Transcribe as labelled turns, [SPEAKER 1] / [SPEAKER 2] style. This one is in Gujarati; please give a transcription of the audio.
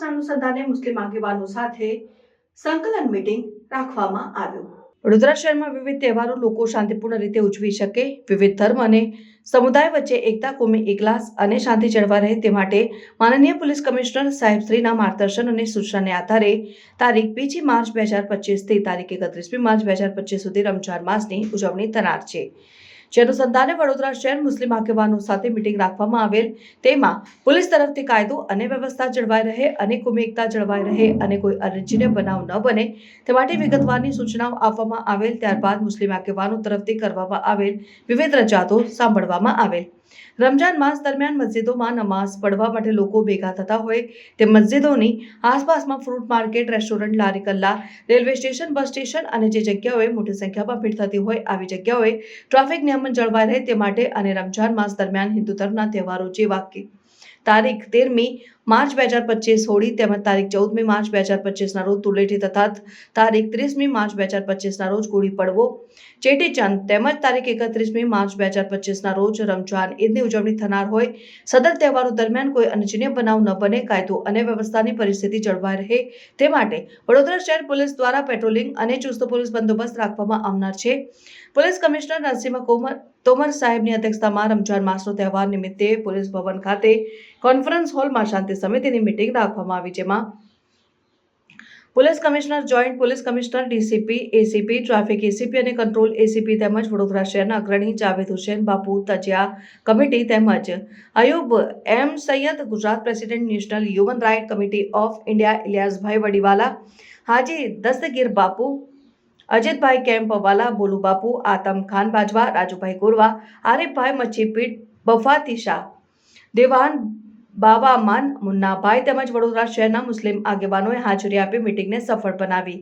[SPEAKER 1] અનુસંધાને મુસ્લિમ આગેવાનો સાથે સંકલન મીટિંગ રાખવામાં આવ્યું. વડોદરા શહેરમાં વિવિધ તહેવારો લોકો શાંતિપૂર્ણ રીતે ઉજવી શકે, વિવિધ ધર્મ અને સમુદાય વચ્ચે એકતા કોમી એકલાસ અને શાંતિ જળવા રહે તે માટે માનનીય પોલીસ કમિશનર સાહેબ શ્રીના માર્ગદર્શન અને સૂચનાને આધારે તારીખ બીજી માર્ચ બે હજાર પચીસથી તારીખ એકત્રીસમી માર્ચ બે હજાર પચીસ સુધી રમઝાન માસની ઉજવણી થનાર છે. જે અનુસંધાને વડોદરા શહેર મુસ્લિમ આગેવાનો સાથે મિટિંગ રાખવામાં આવેલ. તેમાં પોલીસ તરફથી કાયદો અને વ્યવસ્થા જળવાઈ રહે અને કોમી જળવાઈ રહે અને કોઈ અરજીને બનાવ ન બને તે માટે વિગતવારની સૂચનાઓ આપવામાં આવેલ. ત્યારબાદ મુસ્લિમ આગેવાનો તરફથી કરવામાં આવેલ. વિવિધ રજાતો સાંભળવામાં આવેલ. રમજાન માસ દરમિયાન મસ્જિદોમાં નમાઝ પડવા માટે લોકો ભેગા થતા હોય તે મસ્જિદોની આસપાસમાં ફ્રૂટ માર્કેટ, રેસ્ટોરન્ટ લારી કલ્લા રેલવે સ્ટેશન, બસ સ્ટેશન અને જે જગ્યાઓએ મોટી સંખ્યામાં ભીડ થતી હોય આવી જગ્યાઓએ ટ્રાફિક નિયમન જળવાઈ રહે તે માટે અને રમજાન માસ દરમિયાન હિન્દુ ધર્મના તહેવારો જેવા કે તારીખ તેરમી માર્ચ બે હજાર પચીસ હોળી તેમજ તારીખ ચૌદમી માર્ચ બે હજાર પચીસના રોજ ધૂળેટી તથા તારીખ ત્રીસમી માર્ચ બે હજાર પચીસના રોજ ગુડી પડવો. ચેટીચંદ તેમજ તારીખ એકત્રીસમી માર્ચ બે હજાર પચીસના રોજ રમજાન ઈદની ઉજવણી થનાર હોય. સદર તહેવારો દરમિયાન કોઈ અનિચ્છનીય બનાવ ન બને, કાયદો અને વ્યવસ્થાની પરિસ્થિતિ જળવાઈ રહે. તે માટે વડોદરા શહેર પોલીસ દ્વારા પેટ્રોલિંગ અને ચુસ્ત પોલીસ બંદોબસ્ત રાખવામાં આવનાર છે. પોલીસ કમિશનર નરસિંહ કોમર તોમર સાહેબની અધ્યક્ષતામાં રમજાન માસનો તહેવાર નિમિત્તે પોલીસ ભવન ખાતે કોન્ફરન્સ હોલમાં શાંતિ સમિતિની મિટિંગ રાખવામાં આવી, જેમાં police commissioner, joint police commissioner, DCP, ACP, traffic ACP અને કંટ્રોલ એસીપી તેમજ વડોદરા શહેરના અગ્રણી જાવેદ હુસેન, બાપુ તજિયા કમિટી તેમજ Ayub M Sayed, Gujarat president national human right committee of India ઇલિયાસભાઈ Vadiwala, Haji Dastagir બાપુ, અજીતભાઈ કેમ્પવાલા બોલુ બાપુ, આતમ ખાન બાજવા, રાજુભાઈ ગોરવા, આરિફભાઈ મચ્છીપીઠ બફાતી શાહ, દેવાન બાવા માન મુન્નાભાઈ તેમજ વડોદરા શહેરના મુસ્લિમ આગેવાનોએ હાજરી આપી મિટિંગને સફળ બનાવી.